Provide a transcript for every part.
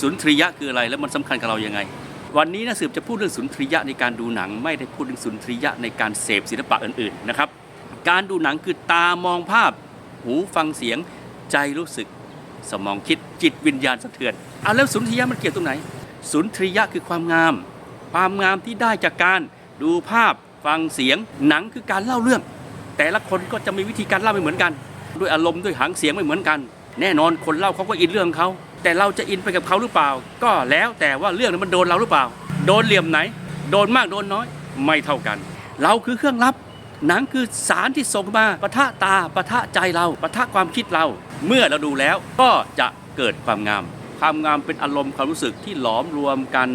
สุนทรียะคืออะไรแล้วมันสำคัญกับเรายังไง วันนี้นะสืบจะพูดเรื่องสุนทรียะในการดูหนัง ไม่ได้พูดถึงสุนทรียะในการเสพศิลปะอื่นๆนะครับ การดูหนังคือตามองภาพ หูฟังเสียง ใจรู้สึก สมองคิดจิตวิญญาณสะเทือนอะแล้วสุนทรียะมันเกี่ยวตรงไหน สุนทรียะคือความงาม ความงามที่ได้จากการดูภาพฟังเสียงหนังคือการเล่าเรื่อง แต่ละคนก็จะมีวิธีการเล่าไม่เหมือนกัน ด้วยอารมณ์ด้วยหางเสียงไม่เหมือนกัน แน่นอนคนเล่าเขาก็อินเรื่องเขา แต่เราจะอินไปกับเขาหรือเปล่า ก็แล้วแต่ว่าเรื่องนั้นมันโดนเราหรือเปล่า โดนเหลี่ยมไหน โดนมากโดนน้อยไม่เท่ากัน เราคือเครื่องรับหนังคือสารที่ส่งมาปะทะตาปะทะใจเราปะทะความคิดเรา เมื่อเราดูแล้วก็จะเกิดความงาม ความงามเป็นอารมณ์ความรู้สึกที่หลอมรวมกัน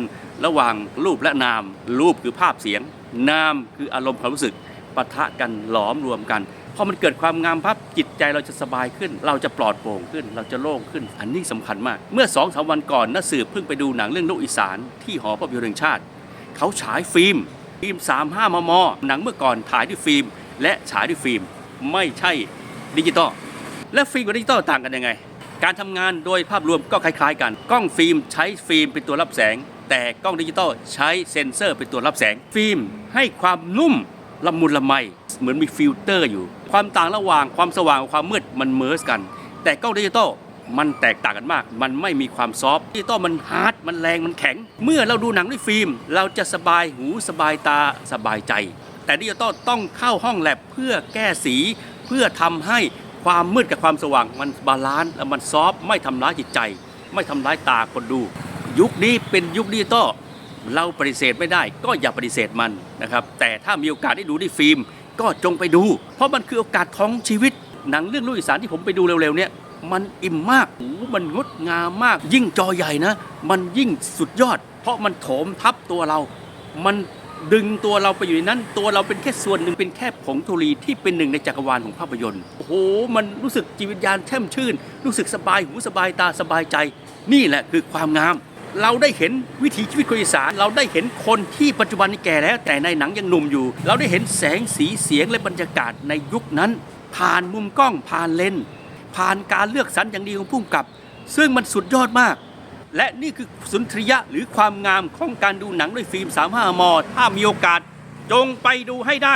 ระหว่างรูปและนาม รูปคือภาพเสียง นามคืออารมณ์ความรู้สึกปะทะกันหลอมรวมกัน อมันเกิดความงามพับจิตใจเราจะสบายขึ้น เราจะปลอดโปร่งขึ้น เราจะโล่งขึ้น อันนี้สำคัญมาก เมื่อสองสามวันก่อนนักสืบเพิ่งไปดูหนังเรื่องลูกอีสานที่หอภาพยนตร์แห่งชาติ เขาฉายฟิล์มฟิล์ม35มมหนังเมื่อก่อนถ่ายด้วยฟิล์ม และฉายด้วยฟิล์ม ไม่ใช่ดิจิตอลและฟิล์มกับดิจิตอลต่างกันยังไง การทำงานโดยภาพรวมก็คล้ายๆ กัน กล้องฟิล์มใช้ฟิล์มเป็นตัวรับแสง แต่กล้องดิจิตอลใช้เซ็นเซอร์เป็นตัวรับแสง ฟิล์มให้ความนุ่มละมุนละไม เหมือนมีฟิลเตอร์อยู่ ความต่างระหว่างความสว่างกับความมืดมันเมิร์สกัน แต่กล้องดิจิตอลมันแตกต่างกันมาก มันไม่มีความซอฟต์ดิจิตอลมันฮาร์ด มันแรง มันแข็ง เมื่อเราดูหนังด้วยฟิล์ม เราจะสบายหูสบายตาสบายใจ แต่ดิจิตอลต้องเข้าห้องแลบเพื่อแก้สี เพื่อทำให้ความมืดกับความสว่างมันบาลานซ์และมันซอฟต์ไม่ทำร้ายจิตใจ ไม่ทำร้ายตาคนดู ยุคนี้เป็นยุคดิจิตอลเราปฏิเสธไม่ได้ ก็อย่าปฏิเสธมันนะครับ แต่ถ้ามีโอกาสได้ดูด้วยฟิล์ม ก็จงไปดู เพราะมันคือโอกาสของชีวิต หนังเรื่องลูกอีสานที่ผมไปดูเร็วๆเนี่ยมันอิ่มมากโอ้โหมันงดงามมาก ยิ่งจอใหญ่นะ มันยิ่งสุดยอด เพราะมันโถมทับตัวเรา มันดึงตัวเราไปอยู่ในนั้น ตัวเราเป็นแค่ส่วนหนึ่งเป็นแค่ผงธุลีที่เป็นหนึ่งในจักรวาลของภาพยนตร์โอ้โหมันรู้สึกจิตวิญญาณแช่มชื่น รู้สึกสบายหูสบายตาสบายใจ นี่แหละคือความงาม เราได้เห็นวิถีชีวิตคนอีสาน เราได้เห็นคนที่ปัจจุบันนี้แก่แล้ว แต่ในหนังยังหนุ่มอยู่ เราได้เห็นแสงสีเสียงและบรรยากาศในยุคนั้น ผ่านมุมกล้องผ่านเลนส์ผ่านการเลือกสรรอย่างดีของผู้กำกับ ซึ่งมันสุดยอดมาก และนี่คือสุนทรียะหรือความงามของการดูหนังด้วยฟิล์ม 35มถ้ามีโอกาสจงไปดูให้ได้